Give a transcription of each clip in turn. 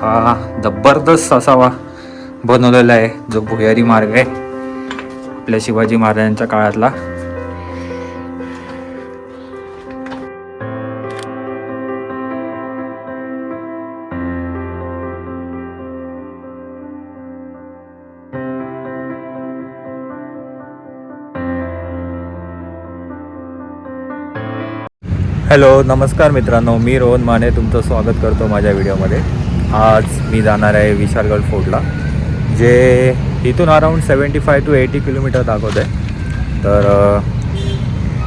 हा जबरदस्त असावा बनवलेला आहे जो भुयारी मार्ग आहे. आपल्या शिवाजी महाराजांच्या काळातला. हॅलो नमस्कार मित्रांनो मी रोहन माने तुमचं स्वागत करतो माझ्या व्हिडिओमध्ये. आज मी जाणार आहे विशालगड फोर्टला जे इथून around seventy five to eighty kilometre दाखवत आहे तर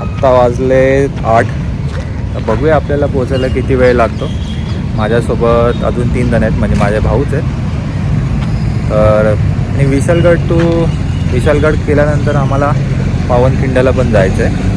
आत्ता वाजले आठ. तर बघूया आपल्याला पोचायला किती वेळ लागतो. माझ्यासोबत अजून तीन जण आहेत म्हणजे माझे भाऊच आहेत. तर आणि विशालगड टू विशालगड केल्यानंतर आम्हाला पावनखिंडाला पण जायचं आहे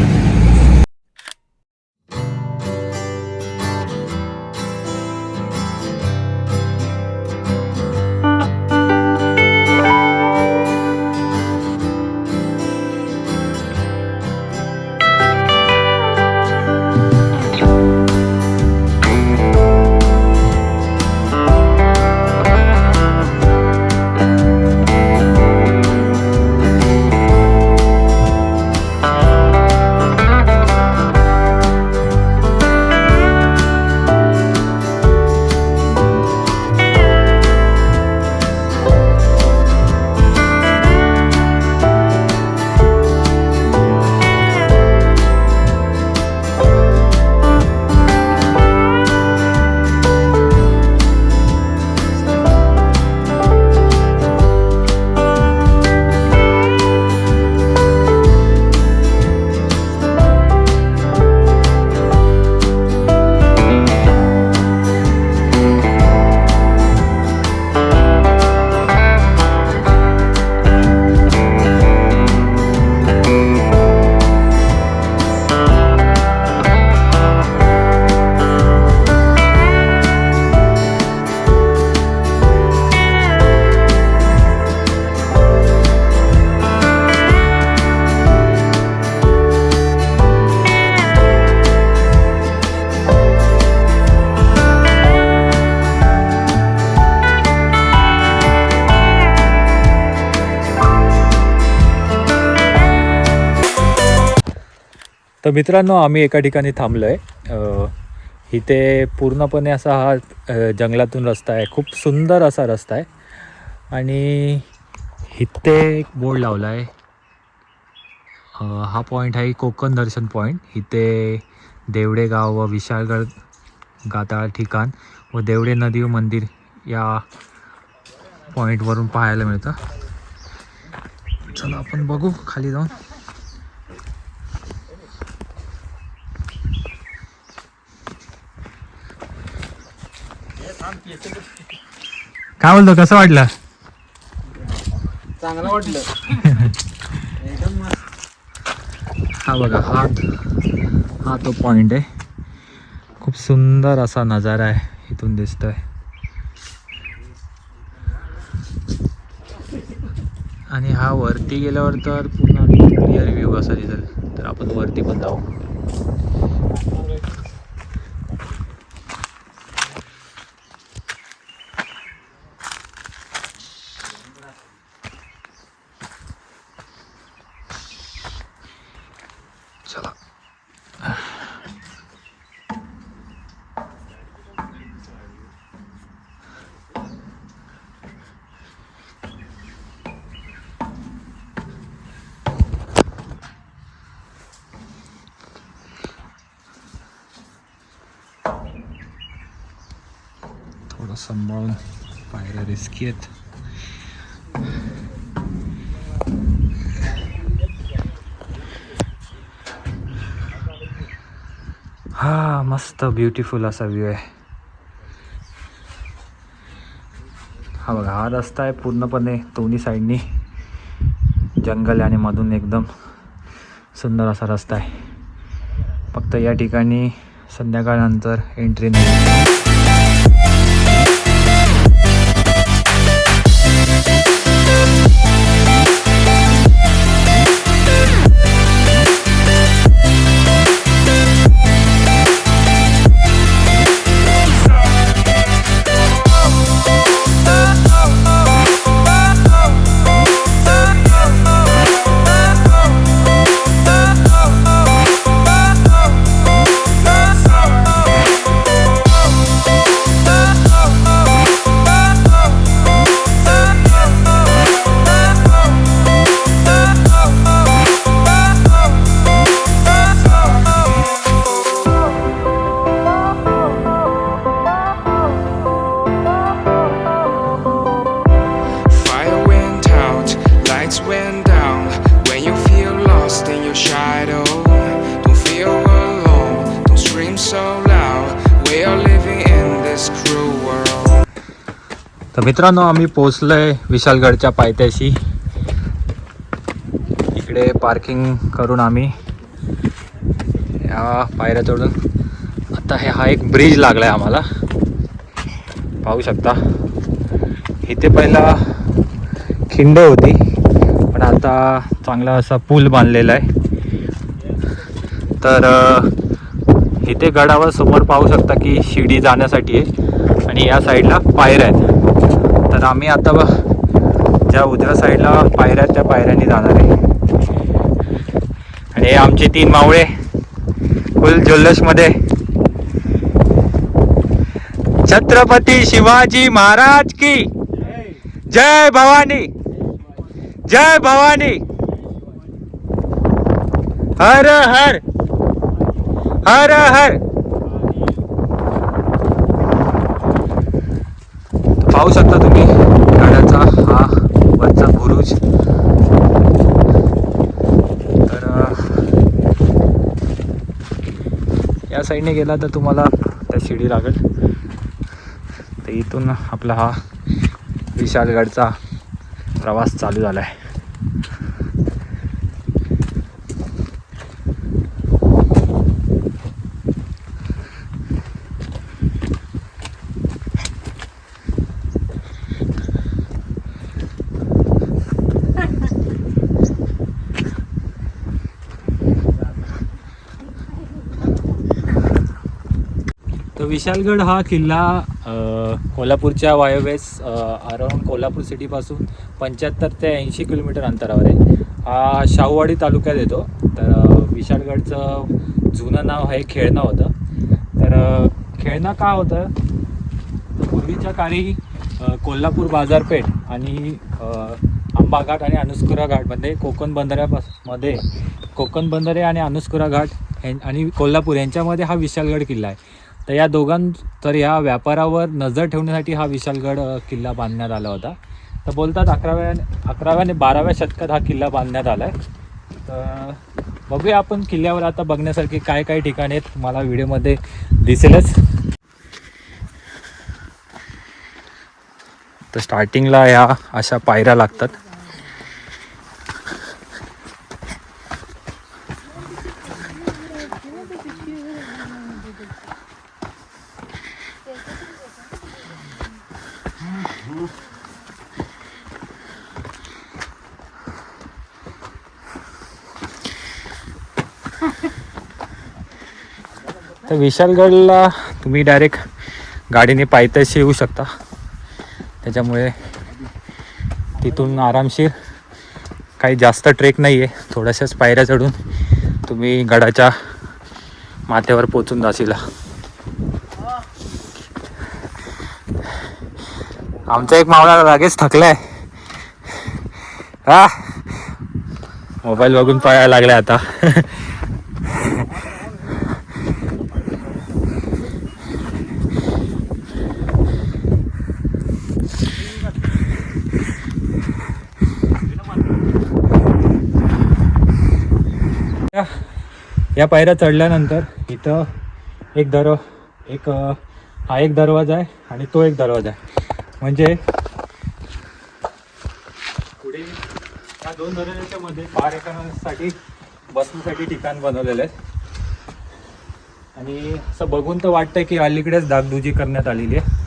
तर मित्रांनो आम्ही एका ठिकाणी थांबलो आहे इथे पूर्णपणे असा हा जंगलातून रस्ता आहे. खूप सुंदर असा रस्ता आहे. आणि इथे एक बोर्ड लावला आहे हा पॉईंट आहे कोकण दर्शन पॉईंट इथे देवडे गाव व विशाळगड गाताळ ठिकाण व देवडे नदी व मंदिर या पॉईंटवरून पाहायला मिळतं. चला आपण बघू खाली जाऊन. काय बोलतो कसं वाटलं? चांगलं वाटलं. एकदम हा बघा हा. हा तो पॉइंट आहे. खूप सुंदर असा नजारा आहे इथून दिसतोय. आणि हा वरती गेल्यावर तर पूर्ण क्लिअर व्ह्यू असा दिसेल. तर आपण वरती पण जाऊ. सांभाळून पायऱ्या रिस्की आहेत हा मस्त ब्युटिफुल असा व्ह्यू आहे. हा बघा हा रस्ता आहे पूर्णपणे दोन्ही साईडनी जंगल आणि मधून एकदम सुंदर असा रस्ता आहे. फक्त या ठिकाणी संध्याकाळनंतर एंट्री नाही. तर मित्रांनो आम्ही पोचलोय विशालगडच्या पायथ्याशी. इकडे पार्किंग करून आम्ही या पायऱ्या चढून. आता हे हा एक ब्रिज लागला आहे आम्हाला. पाहू शकता. इथे पहिला खिंड होती पण आता चांगला असा पूल बांधलेला आहे. तर इथे गडावर समोर पाहू शकता की शिडी जाण्यासाठी आहे. आणि या साईडला पायऱ्या आहेत. तर आम्ही आता बघ ज्या उजव्या साईडला पायऱ्या त्या पायऱ्यांनी जाणार आहे. आणि आमचे तीन मावळे फुल जल्लोषमध्ये छत्रपती शिवाजी महाराज की? जय भवानी! जय भवानी! हर हर! हर हर! पाहू शकता तुम्ही गाड्याचा हा वरचा बुरुज. तर या साईडने गेला तर तुम्हाला त्या शिडी लागेल. तर इथून आपला हा विशालगडचा प्रवास चालू झाला आहे तर विशालगड हा किल्ला कोल्हापूरच्या वायव्यस अराउंड कोल्हापूर सिटीपासून पंच्याहत्तर ते ऐंशी किलोमीटर अंतरावर आहे. हा शाहूवाडी तालुक्यात येतो. तर विशालगडचं जुनं नाव हे खेळणं होतं. तर खेळणं का होतं? तर पूर्वीच्या काळी कोल्हापूर बाजारपेठ आणि आंबाघाट आणि अनुस्कुरा घाटमध्ये कोकण बंदरापासमध्ये कोकण बंदरे आणि अनुस्कुरा घाट ह्यां आणि कोल्हापूर यांच्यामध्ये हा विशालगड किल्ला आहे. तर या दोघां तर या व्यापारावर नजर ठेवण्यासाठी हा विशालगड किल्ला बांधण्यात आला होता. तर बोलतात अकराव्या अकराव्या आणि बाराव्या शतकात हा किल्ला बांधण्यात आला आहे तर बघूया आपण किल्ल्यावर आता बघण्यासारखे काय काय ठिकाणे आहेत. तुम्हाला व्हिडिओमध्ये दिसेलच. तर स्टार्टिंगला या अशा पायऱ्या लागतात. विशालगडला तुम्ही डायरेक्ट गाडीने पायथ्याशी येऊ शकता. त्याच्यामुळे तिथून आरामशीर काही जास्त ट्रेक नाही आहे थोड्याशाच पायऱ्या चढून तुम्ही गडाच्या माथ्यावर पोचून जाशील. आमचा एक मावळा लागेच थकलाय. हा. मोबाईल बघून पळायला लागलाय आता या- या पायऱ्या चढल्यानंतर इथं एक दर एक हा एक दरवाजा आहे आणि तो एक दरवाजा आहे. म्हणजे पुढे या दोन दरवाजाच्या मध्ये बार बसण्यासाठी ठिकाण बनवलेलं आहे. आणि असं बघून तर वाटतंय की अलीकडेच दागदुजी करण्यात आलेली आहे.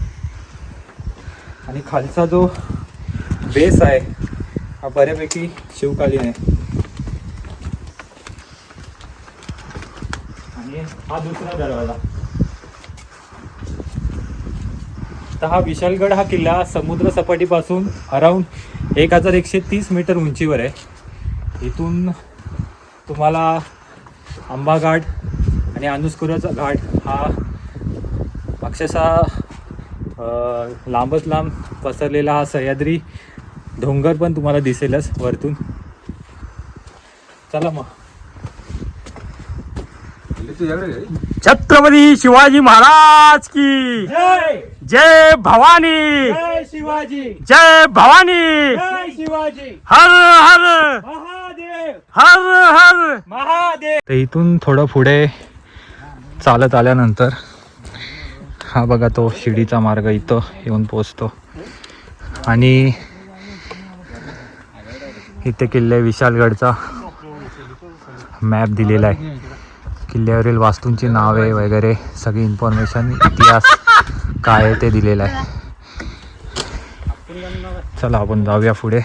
आणि खालचा जो बेस आहे हा बऱ्यापैकी शिवकालीन आहे आणि हा दुसरा दरवाजा. तर हा विशालगड हा किल्ला समुद्र सपाटीपासून अराऊंड एक हजार एकशे तीस मीटर उंचीवर आहे. इथून तुम्हाला आंबा घाट आणि अनुस्कुराचा घाट हा अक्षरशः लांबच लांब पसरलेला हा सह्याद्री डोंगर पण तुम्हाला दिसेलच वरतून. चला मग. छत्रपती शिवाजी महाराज की जय! भवानी! जय शिवाजी! जय भवानी! जय शिवाजी! हर हर महादेव! हर हर! महादेव! तर इथून थोडं पुढे चालत आल्यानंतर हा बघा तो शिडीचा मार्ग इथं येऊन पोचतो आणि इथे किल्ले विशालगडचा मॅप दिलेला आहे. किल्ल्यावरील वास्तूंची नावे वगैरे सगळी इन्फॉर्मेशन इतिहास काय आहे ते दिलेलं आहे. चला आपण जाऊया पुढे.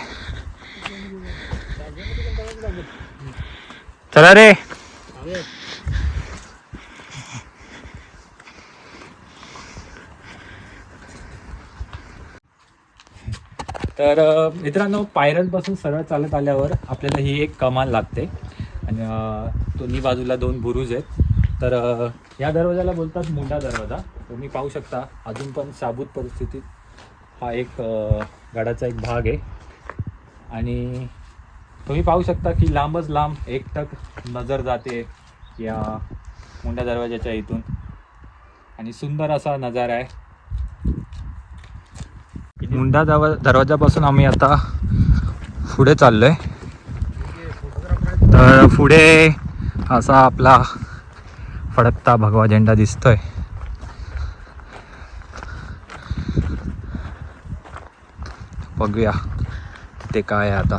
चला रे. तर मित्रांनो पायऱ्यांपासून सरळ चालत आल्यावर आपल्याला ही एक कमान लागते. आणि दोन्ही बाजूला दोन बुरुज आहेत. तर या दरवाजाला बोलतात मुंडा दरवाजा. तुम्ही पाहू शकता अजून पण साबूत परिस्थितीत हा एक गडाचा एक भाग आहे. आणि तुम्ही पाहू शकता की लांबच लांब एकटक नजर जाते या मुंडा दरवाजाच्या इथून. आणि सुंदर असा नजारा आहे. मुंडा दरवाजापासून आम्ही आता पुढे चाललो आहे तर पुढे असा आपला फडकता भगवा झेंडा दसत बघूया ते आहे आता.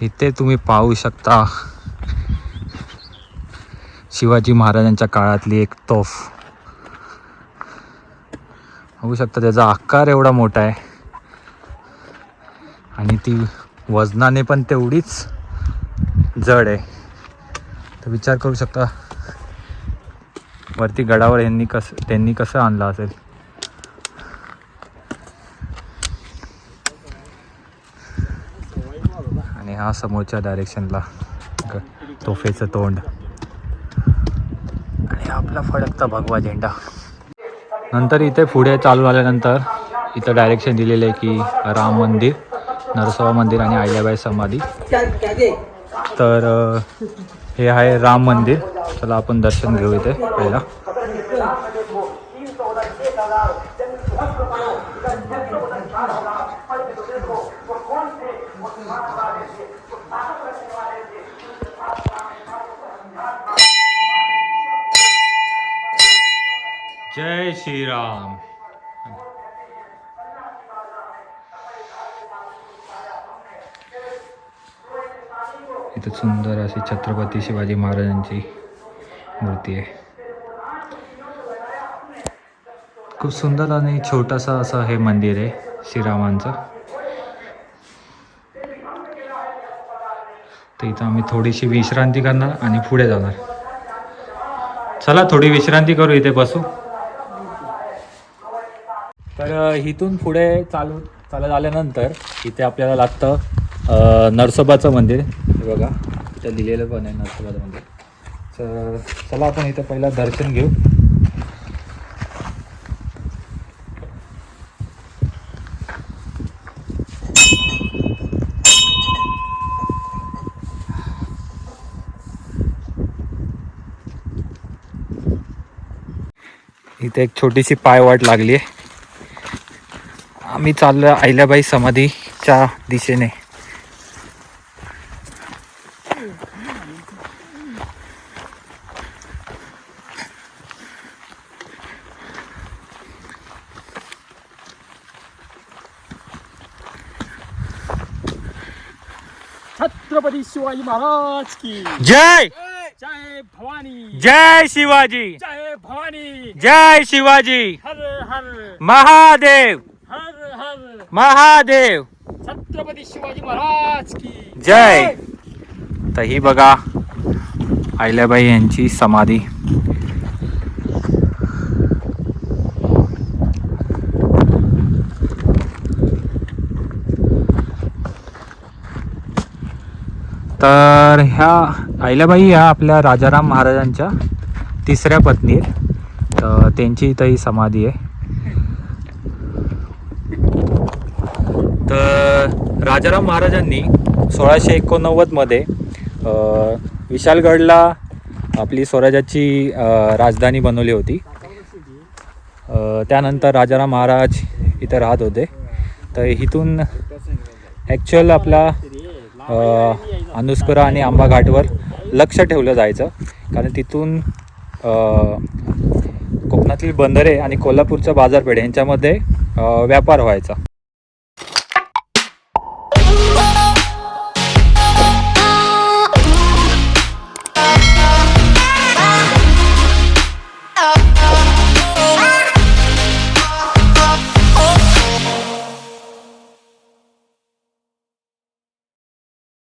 इथे तुम्ही पाहू शकता शिवाजी महाराजांच्या काळातली एक तोफ. होऊ शकता त्याचा आकार एवढा मोठा आहे. आणि ती वजनाने पण तेवढीच जड आहे. तर विचार करू शकता वरती गडावर यांनी कसं त्यांनी कसं आणलं असेल आणि हा समोरच्या डायरेक्शनला तोफेचं तोंड. आणि आपला फडकता भगवा झेंडा. नंतर इथे पुढे चालू झाल्यानंतर इथं डायरेक्शन दिलेलं आहे की राम मंदिर नरसोबा मंदिर आणि आयल्याबाई समाधी. तर हे आहे राम मंदिर. चला आपण दर्शन घेऊ इथे पहिला. जय श्रीराम। इथं सुंदर अशी छत्रपती शिवाजी महाराजांची मूर्ती आहे. खूप सुंदर आणि छोटासा असं हे मंदिर आहे श्रीरामांचं. तर इथं आम्ही थोडीशी विश्रांती करणार आणि पुढे जाणार. चला थोडी विश्रांती करू इथे बसू. तर इथून पुढे चालू चालत आल्यानंतर इथे आपल्याला लागतं नरसोबाचं मंदिर. हे बघा इथं लिहिलेलं पण आहे नरसोबाचं मंदिर. तर चला आपण इथं पहिला दर्शन घेऊ. इथे एक छोटीशी पायवाट लागली आहे. आम्ही चाललो अहिल्याबाई समाधीच्या दिशेने. छत्रपती शिवाजी महाराज की. जय! जय भवानी. जय शिवाजी! जय जय शिवाजी। हर हर। महादेव। हर हर। महादेव। छत्रपती शिवाजी महाराज की जय। तर ही बघा अहिल्याबाई यांची समाधी. तर ह्या अहिल्याबाई ह्या आपल्या राजाराम महाराजांच्या तिसऱ्या पत्नी आहेत तर त्यांची इथं ही समाधी आहे. तर राजाराम महाराजांनी सोळाशे एकोणनव्वदमध्ये विशालगडला आपली स्वराज्याची राजधानी बनवली होती. त्यानंतर राजाराम महाराज इथं राहत होते. तर इथून ॲक्च्युअल आपला अनुस्कुरा आणि आंबा घाटवर लक्ष ठेवलं जायचं. कारण तिथून कोकणातील बंदरे आणि कोल्हापूरचं बाजारपेठ यांच्यामध्ये व्यापार व्हायचा.